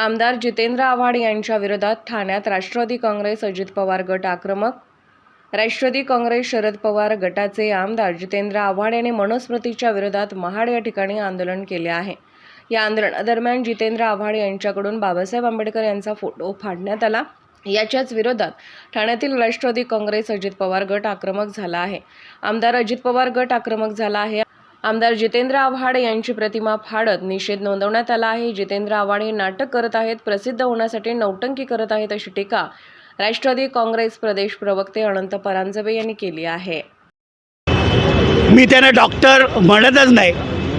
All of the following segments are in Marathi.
आमदार जितेंद्र आव्हाड यांच्या विरोधात ठाण्यात राष्ट्रवादी काँग्रेस अजित पवार गट आक्रमक. राष्ट्रवादी काँग्रेस शरद पवार गटाचे आमदार जितेंद्र आव्हाड यांनी मनुस्मृतीच्या विरोधात महाड या ठिकाणी आंदोलन केले आहे. या आंदोलनादरम्यान जितेंद्र आव्हाड यांच्याकडून बाबासाहेब आंबेडकर यांचा फोटो फाडण्यात आला. याच्याच विरोधात ठाण्यातील राष्ट्रवादी काँग्रेस अजित पवार गट आक्रमक झाला आहे. आमदार अजित पवार गट आक्रमक झाला आहे. आमदार जितेंद्र आव्हाड यांची प्रतिमा फाडत निषेध नोंदवण्यात आला आहे. जितेंद्र आव्हाड हे नाटक करत आहेत प्रसिद्ध होण्यासाठी नौटंकी करत आहेत अशी टीका राष्ट्रवादी काँग्रेस प्रदेश प्रवक्ते अनंत परांजपे यांनी केली आहे. मी त्यांना डॉक्टर म्हणतच नाही.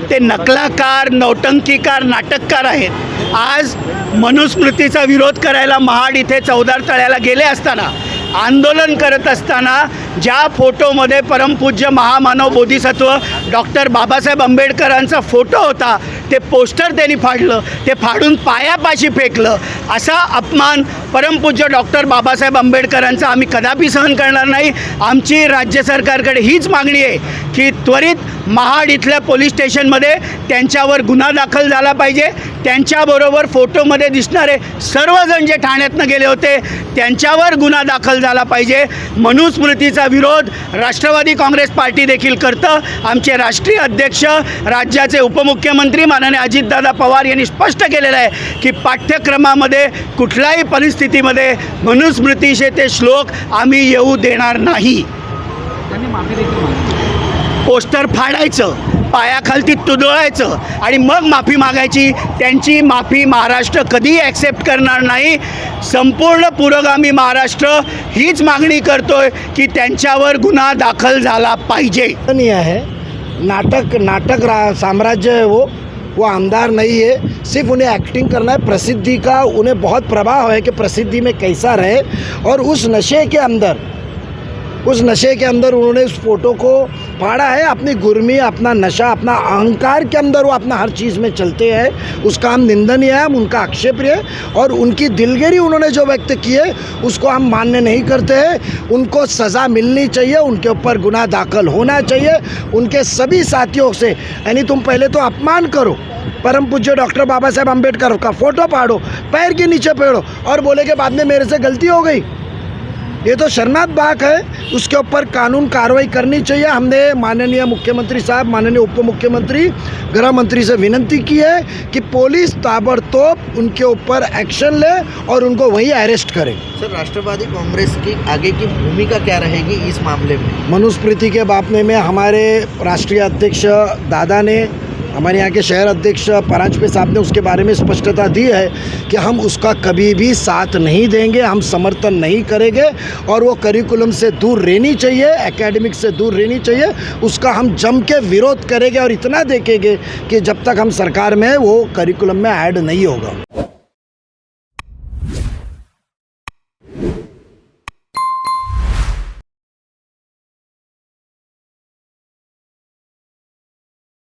ते नकलाकार नौटंकीकार नाटककार आहेत. आज मनुस्मृतीचा विरोध करायला महाड इथे चौदार तळ्याला गेले असताना आंदोलन करत असताना ज्या फोटोमध्ये परमपूज्य महामानव बोधिसत्व डॉक्टर बाबासाहेब आंबेडकरांचा फोटो होता ते पोस्टर त्यांनी फाडलं ते फाडून पायापाशी फेकलं. असा अपमान परमपूज्य डॉक्टर बाबासाहेब आंबेडकरांचा आम्ही कदापि सहन करणार नाही. आमची राज्य सरकारकडे हीच मागणी आहे की त्वरित महाड इथल्या पोलीस स्टेशनमध्ये त्यांच्यावर गुन्हा दाखल झाला पाहिजे. त्यांच्याबरोबर फोटोमध्ये दिसणारे सर्वजण जे ठाण्यातनं गेले होते त्यांच्यावर गुन्हा दाखल झाला पाहिजे. मनुस्मृतीचा विरोध राष्ट्रवादी काँग्रेस पार्टी देखील करतं. आमचे राष्ट्रीय अध्यक्ष राज्याचे उपमुख्यमंत्री मान माननीय अजितदादा पवार यांनी स्पष्ट केलेलं आहे की पाठ्यक्रमामध्ये कुठल्याही परिस्थितीमध्ये मनुस्मृतीचे ते श्लोक आम्ही येऊ देणार नाही. पोस्टर फाडायचं पायाखालती तुदळायचं आणि मग माफी मागायची. त्यांची माफी महाराष्ट्र कधीही ॲक्सेप्ट करणार नाही. संपूर्ण पुरोगामी महाराष्ट्र हीच मागणी करतोय की त्यांच्यावर गुन्हा दाखल झाला पाहिजे. नहीं है नाटक नाटक रा- साम्राज्य है. वो वो आमदार नहीं है सिर्फ उन्हें एक्टिंग करना है। प्रसिद्धि का उन्हें बहुत प्रभाव है कि प्रसिद्धि में कैसा रहे और उस नशे के अंदर उस नशे के अंदर उन्होंने उस फ़ोटो को फाड़ा है, अपनी गुर्मी, अपना नशा, अपना अहंकार के अंदर वो अपना हर चीज़ में चलते हैं। उसका हम निंदनीय है, हम उनका आक्षेप्य है और उनकी दिलगिरी उन्होंने जो व्यक्त की है, उसको हम मान्य नहीं करते हैं। उनको सज़ा मिलनी चाहिए, उनके ऊपर गुना दाखिल होना चाहिए। उनके सभी साथियों से, यानी तुम पहले तो अपमान करो, परम पूज्य डॉक्टर बाबा साहेब अंबेडकर का फ़ोटो पाड़ो पैर के नीचे पेड़ो और बोले के बाद में मेरे से गलती हो गई। ये तो शर्मात बात है। उसके ऊपर कानून कार्रवाई करनी चाहिए। हमने माननीय मुख्यमंत्री साहब माननीय उप मुख्यमंत्री गृह मंत्री से विनती की है कि पुलिस ताबड़तोड़ उनके ऊपर एक्शन ले और उनको वहीं अरेस्ट करे। सर राष्ट्रवादी कांग्रेस की आगे की भूमिका क्या रहेगी इस मामले में? मनुस्मृति के बापने में हमारे राष्ट्रीय अध्यक्ष दादा ने हमारे यहाँ के शहर अध्यक्ष परांजपे साहब ने उसके बारे में स्पष्टता दी है कि हम उसका कभी भी साथ नहीं देंगे, हम समर्थन नहीं करेंगे और वो करिकुलम से दूर रहनी चाहिए एकेडमिक से दूर रहनी चाहिए, उसका हम जम के विरोध करेंगे और इतना देखेंगे कि जब तक हम सरकार में वो करिकुलम में ऐड नहीं होगा।